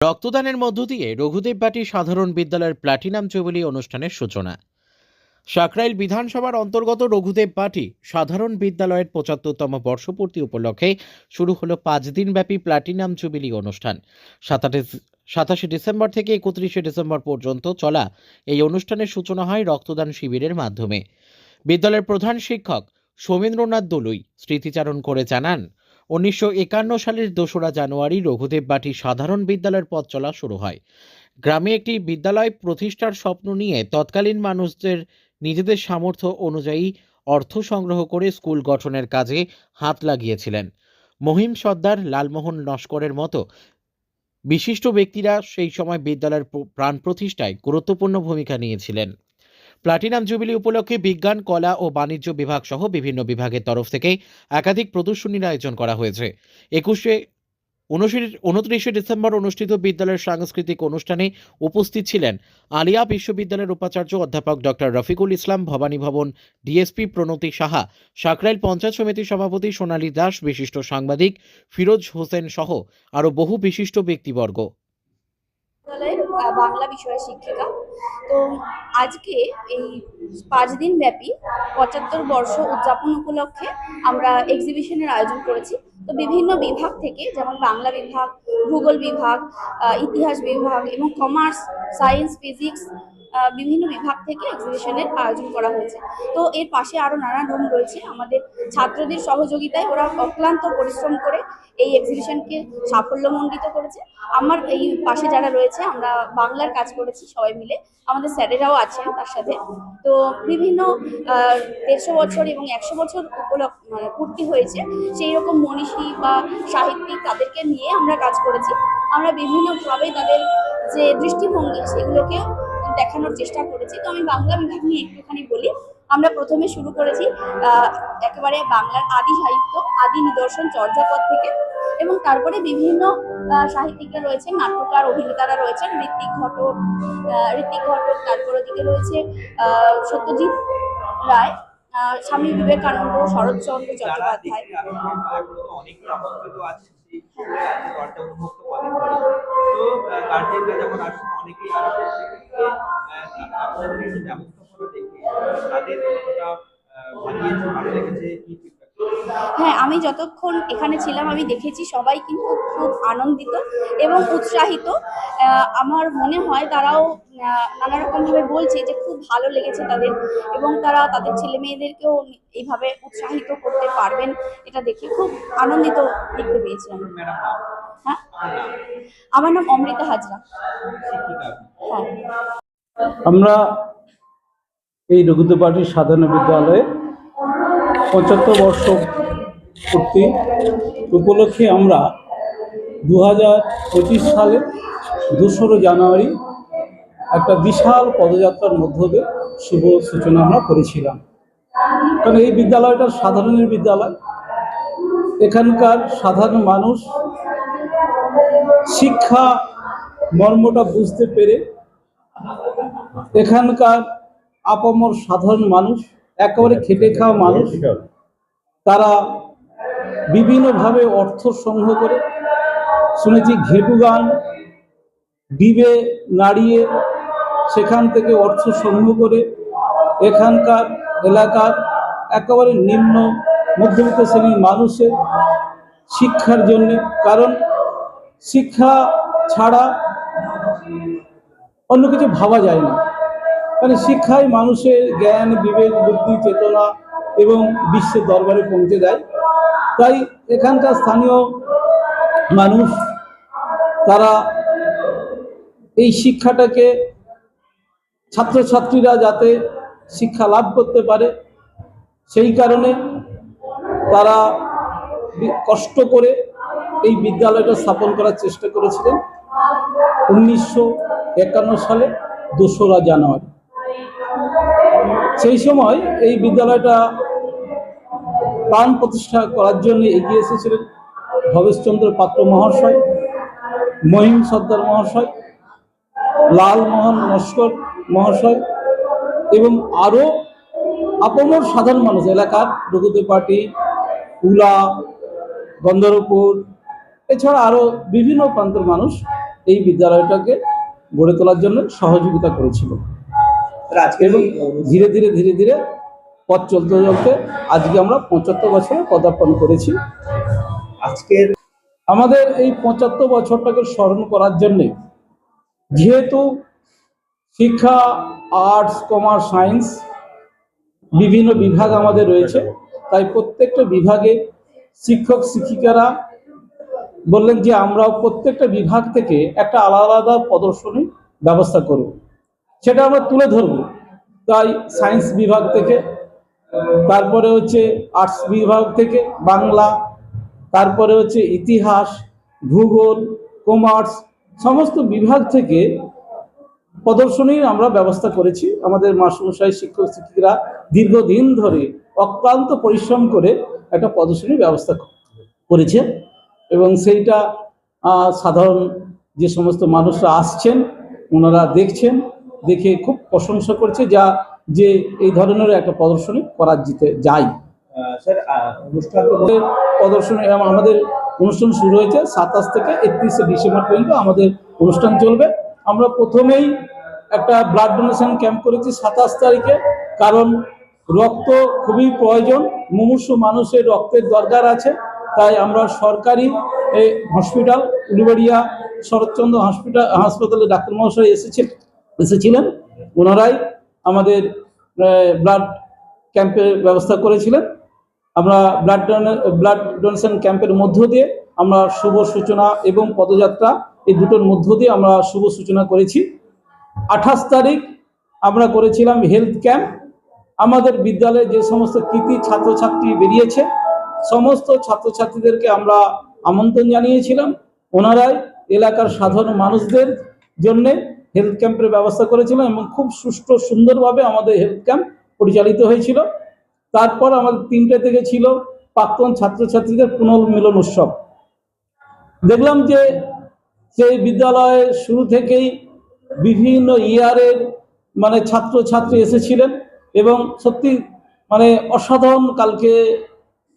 রক্তদানের মধ্য দিয়ে রঘুদেব বাটি সাধারণ বিদ্যালয়ের প্ল্যাটিনাম জুবিলি অনুষ্ঠানের সূচনা। সাকরাইল বিধানসভার অন্তর্গত রঘুদেব বাটি সাধারণ বিদ্যালয়ের পঁচাত্তরতম বর্ষপূর্তি উপলক্ষে শুরু হলো পাঁচ দিনব্যাপী প্ল্যাটিনাম জুবিলি অনুষ্ঠান। সাতাশে সাতাশে ডিসেম্বর থেকে একত্রিশে ডিসেম্বর পর্যন্ত চলা এই অনুষ্ঠানের সূচনা হয় রক্তদান শিবিরের মাধ্যমে। বিদ্যালয়ের প্রধান শিক্ষক সৌমেন্দ্রনাথ দলুই স্মৃতিচারণ করে জানান উনিশশো একান্ন সালের দোসরা জানুয়ারি রঘুদেব বাটি সাধারণ বিদ্যালয়ের পথ চলা শুরু হয়। গ্রামে একটি বিদ্যালয় প্রতিষ্ঠার স্বপ্ন নিয়ে তৎকালীন মানুষদের নিজেদের সামর্থ্য অনুযায়ী অর্থ সংগ্রহ করে স্কুল গঠনের কাজে হাত লাগিয়েছিলেন। মহিম সর্দার লালমোহন নস্করের মতো বিশিষ্ট ব্যক্তিরা সেই সময় বিদ্যালয়ের প্রাণ প্রতিষ্ঠায় গুরুত্বপূর্ণ ভূমিকা নিয়েছিলেন। প্লাটিনাম জুবিলি উপলক্ষে বিজ্ঞান, কলা ও বাণিজ্য বিভাগ সহ বিভিন্ন বিভাগের তরফ থেকে একাধিক প্রদর্শনীর আয়োজন করা হয়েছে। একুশে উনত্রিশে ডিসেম্বর অনুষ্ঠিত বিদ্যালয়ের সাংস্কৃতিক অনুষ্ঠানে উপস্থিত ছিলেন আলিয়া বিশ্ববিদ্যালয়ের উপাচার্য অধ্যাপক ডক্টর রফিকুল ইসলাম, ভবানী ভবন ডিএসপি প্রণতি সাহা, সাকরাইল পঞ্চায়েত সমিতির সভাপতি সোনালী দাস, বিশিষ্ট সাংবাদিক ফিরোজ হোসেন সহ আরও বহু বিশিষ্ট ব্যক্তিবর্গ। বাংলা বিষয়ের শিক্ষিকা। তো আজকে এই পাঁচ দিন ব্যাপী পঁচাত্তর বর্ষ উদযাপন উপলক্ষে আমরা এক্সিবিশনের আয়োজন করেছি। তো বিভিন্ন বিভাগ থেকে, যেমন বাংলা বিভাগ, ভূগোল বিভাগ ইতিহাস বিভাগ এবং কমার্স সায়েন্স ফিজিক্স বিভিন্ন বিভাগ থেকে এক্সিবিশনের আয়োজন করা হয়েছে। তো এর পাশে আরও নানান রুম রয়েছে। আমাদের ছাত্রদের সহযোগিতায় ওরা অক্লান্ত পরিশ্রম করে এই এক্সিবিশনকে সাফল্যমণ্ডিত করেছে। আমার এই পাশে যারা রয়েছে, আমরা বাংলার কাজ করেছি সবাই মিলে। আমাদের স্যারেরাও আছেন তার সাথে। তো বিভিন্ন দেড়শো বছর এবং একশো বছর উপলক্ষ মানে পূর্তি হয়েছে। সেই রকম মনীষী বা সাহিত্যিক তাদেরকে নিয়ে আমরা কাজ করেছি। আমরা বিভিন্নভাবে তাদের যে দৃষ্টিভঙ্গি সেগুলোকেও দেখানোর চেষ্টা করেছি। তো আমি বাংলা বিভাগ নিয়ে একটুখানি বলি। আমরা প্রথমে শুরু করেছি একেবারে বাংলার আদি সাহিত্য, আদি নিদর্শন, চর্যাপদ থেকে। এবং তারপরে বিভিন্ন সাহিত্যিকরা রয়েছেন নাট্যকার, অভিনেতারা রয়েছেন ঋত্বিক ঘটক ঋত্বিক ঘটক, তারপর ওদিকে রয়েছে সত্যজিৎ রায় স্বামী বিবেকানন্দ, শরৎচন্দ্র চট্টোপাধ্যায়। আমি যতক্ষণ এখানে ছিলাম আমি দেখেছি সবাই কিন্তু খুব আনন্দিত এবং উৎসাহিত। আমার মনে হয় তারাও নানা রকমভাবে বলছে যে খুব ভালো লেগেছে তাদের এবং তারা তাদের ছেলে মেয়েদেরকেও এইভাবে উৎসাহিত করতে পারবেন এটা দেখে। খুব আনন্দিত দেখতে পেয়েছি আমি। হ্যাঁ? আমার নাম? অমৃতা হাজরা। হ্যাঁ। আমরা এই রঘুদেবাটি সাধারণ বিদ্যালয়ে পঁচাত্তর বর্ষ পূর্তি উপলক্ষে আমরা দু হাজার পঁচিশ সালে দোসরো জানুয়ারি একটা বিশাল পদযাত্রার মধ্য দিয়ে শুভ সূচনা আমরা করেছিলাম। কারণ এই বিদ্যালয়টা সাধারণের বিদ্যালয়। এখানকার সাধারণ মানুষ শিক্ষা মর্মটা বুঝতে পেরে এখানকার আপামর সাধারণ মানুষ, একেবারে খেটে খাওয়া মানুষ, তারা বিভিন্নভাবে অর্থ সংগ্রহ করে। শুনেছি ঘেটু গান, ডিবে নাড়িয়ে সেখান থেকে অর্থ সংগ্রহ করে। এখানকার এলাকার একেবারে নিম্ন মধ্যবিত্ত শ্রেণির মানুষের শিক্ষার জন্যে। কারণ শিক্ষা ছাড়া অন্য কিছু ভাবা যায় না। কারণ শিক্ষাই মানুষের জ্ঞান, বিবেক, বুদ্ধি, চেতনা এবং বিশ্বের দরবারে পৌঁছে দেয় তাই এখানকার স্থানীয় মানুষ, তারা এই শিক্ষাটাকে ছাত্রছাত্রীরা যাতে শিক্ষা লাভ করতে পারে, সেই কারণে তারা কষ্ট করে এই বিদ্যালয়টা স্থাপন করার চেষ্টা করেছিলেন উনিশশো একান্ন সালে দোসরা জানুয়ারি। সেই সময় এই বিদ্যালয়টা প্রাণ প্রতিষ্ঠা করার জন্য এগিয়ে এসেছিলেন ভবেশচন্দ্র পাত্র মহাশয় মহিম সর্দার মহাশয় লালমোহন নস্কর মহাশয় এবং আরও আপমর সাধারণ মানুষ এলাকার রঘুদেব পার্টি উলা গন্ধর্বপুর এছাড়া আরও বিভিন্ন প্রান্তের মানুষ এই বিদ্যালয়টাকে গড়ে তোলার জন্য সহযোগিতা করেছিল। এবং ধীরে ধীরে ধীরে ধীরে পথ চলতে চলতে আজকে আমরা পঁচাত্তর বছরে পদার্পণ করেছি। আজকের আমাদের এই পঁচাত্তর বছরটাকে স্মরণ করার জন্যে যেহেতু শিক্ষা আর্টস কমার্স সায়েন্স বিভিন্ন বিভাগ আমাদের রয়েছে, তাই প্রত্যেকটা বিভাগে শিক্ষক, শিক্ষিকারা বললেন যে আমরা প্রত্যেকটা বিভাগ থেকে একটা আলাদা আলাদা প্রদর্শনী ব্যবস্থা করব। সেটা আমরা তুলে ধরব। তাই সায়েন্স বিভাগ থেকে তারপরে হচ্ছে আর্টস বিভাগ থেকে বাংলা, তারপরে হচ্ছে ইতিহাস, ভূগোল কমার্স সমস্ত বিভাগ থেকে প্রদর্শনীর আমরা ব্যবস্থা করেছি। আমাদের মাস্টারমশাই, শিক্ষক, শিক্ষিকারা দীর্ঘদিন ধরে অক্লান্ত পরিশ্রম করে একটা প্রদর্শনীর ব্যবস্থা করেছে এবং সেইটা সাধারণ যে সমস্ত মানুষরা আসছেন, ওনারা দেখছেন, দেখে খুব প্রশংসা করছে যা যে এই ধরনের একটা প্রদর্শনী করা যেতে আমাদের প্রদর্শনী এবং আমাদের অনুষ্ঠান শুরু হয়েছে সাতাশ থেকে একত্রিশে ডিসেম্বর পর্যন্ত আমাদের অনুষ্ঠান চলবে। আমরা প্রথমেই একটা ব্লাড ডোনেশন ক্যাম্প করেছি সাতাশ তারিখে কারণ রক্ত খুবই প্রয়োজন মুমূর্ষু মানুষের রক্তের দরকার আছে। তাই আমরা সরকারি এই হসপিটাল উলুবাড়িয়া শরৎচন্দ্র হসপিটাল হাসপাতালে ডাক্তার মহাশয় এসেছেন এসেছিলেন। ওনারাই আমাদের ব্লাড ক্যাম্পের ব্যবস্থা করেছিলেন। আমরা ব্লাড ব্লাড ডোনেশন ক্যাম্পের মধ্য দিয়ে আমরা শুভ সূচনা এবং পদযাত্রা এই দুটোর মধ্য দিয়ে আমরা শুভ সূচনা করেছি। আঠাশ তারিখ আমরা করেছিলাম হেলথ ক্যাম্প আমাদের বিদ্যালয়ে যে সমস্ত কৃতি ছাত্রছাত্রী বেরিয়েছে, সমস্ত ছাত্রছাত্রীদেরকে আমরা আমন্ত্রণ জানিয়েছিলাম। ওনারাই এলাকার সাধারণ মানুষদের জন্যে হেলথ ক্যাম্পের ব্যবস্থা করেছিলেন এবং খুব সুষ্ঠু সুন্দরভাবে আমাদের হেলথ ক্যাম্প পরিচালিত হয়েছিল। তারপর আমাদের তিনটে থেকে ছিল প্রাক্তন ছাত্রছাত্রীদের পুনর্মিলন উৎসব। দেখলাম যে সেই বিদ্যালয়ে শুরু থেকেই বিভিন্ন ইয়ারের মানে ছাত্রছাত্রী এসেছিলেন এবং সত্যি মানে অসাধারণ কালকে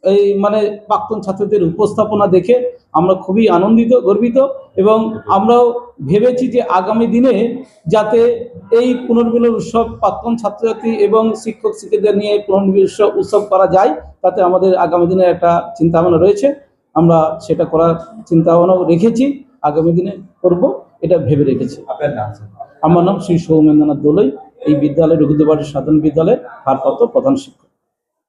এই মানে প্রাক্তন ছাত্রদের উপস্থাপনা দেখে আমরা খুবই আনন্দিত গর্বিত এবং আমরাও ভেবেছি যে আগামী দিনে যাতে এই পুনর্মিলন উৎসব প্রাক্তন ছাত্রছাত্রী এবং শিক্ষক শিক্ষিকাদের নিয়ে পুনর্মিলন উৎসব উৎসব করা যায় তাতে আমাদের আগামী দিনে একটা চিন্তাভাবনা রয়েছে। আমরা সেটা করার চিন্তাভাবনাও রেখেছি আগামী দিনে করব এটা ভেবে রেখেছি। আমার নাম শ্রী সৌমেন্দ্রনাথ দোলই এই বিদ্যালয় রঘুদেবাড়ি সাধারণ বিদ্যালয়ের ভারপ্রাপ্ত প্রধান শিক্ষক।